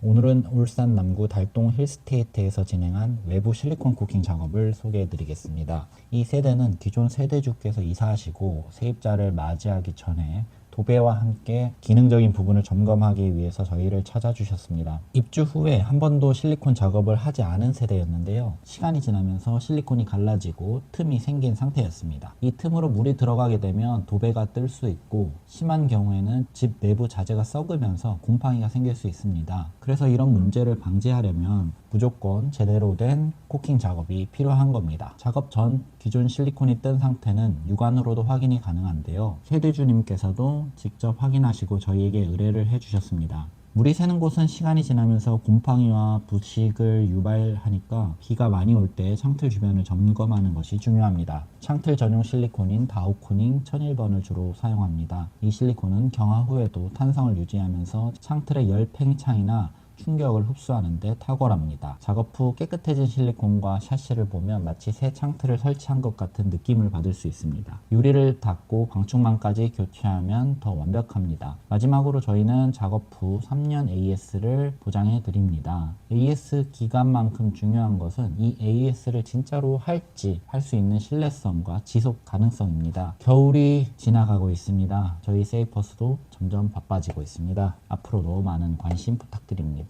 오늘은 울산 남구 달동 힐스테이트에서 진행한 외부 실리콘 쿠킹 작업을 소개해 드리겠습니다. 이 세대는 기존 세대주께서 이사하시고 세입자를 맞이하기 전에 도배와 함께 기능적인 부분을 점검하기 위해서 저희를 찾아주셨습니다. 입주 후에 한 번도 실리콘 작업을 하지 않은 세대였는데요. 시간이 지나면서 실리콘이 갈라지고 틈이 생긴 상태였습니다. 이 틈으로 물이 들어가게 되면 도배가 뜰 수 있고 심한 경우에는 집 내부 자재가 썩으면서 곰팡이가 생길 수 있습니다. 그래서 이런 문제를 방지하려면 무조건 제대로 된 코킹 작업이 필요한 겁니다. 작업 전 기존 실리콘이 뜬 상태는 육안으로도 확인이 가능한데요. 세대주님께서도 직접 확인하시고 저희에게 의뢰를 해주셨습니다. 물이 새는 곳은 시간이 지나면서 곰팡이와 부식을 유발하니까 비가 많이 올 때 창틀 주변을 점검하는 것이 중요합니다. 창틀 전용 실리콘인 다우코닝 1001번을 주로 사용합니다. 이 실리콘은 경화 후에도 탄성을 유지하면서 창틀의 열 팽창이나 충격을 흡수하는데 탁월합니다. 작업 후 깨끗해진 실리콘과 샤시를 보면 마치 새 창틀을 설치한 것 같은 느낌을 받을 수 있습니다. 유리를 닫고 방충망까지 교체하면 더 완벽합니다. 마지막으로 저희는 작업 후 3년 AS를 보장해 드립니다. AS 기간만큼 중요한 것은 이 AS를 진짜로 할지 할 수 있는 신뢰성과 지속 가능성입니다. 겨울이 지나가고 있습니다. 저희 세이퍼스도 점점 바빠지고 있습니다. 앞으로도 많은 관심 부탁드립니다.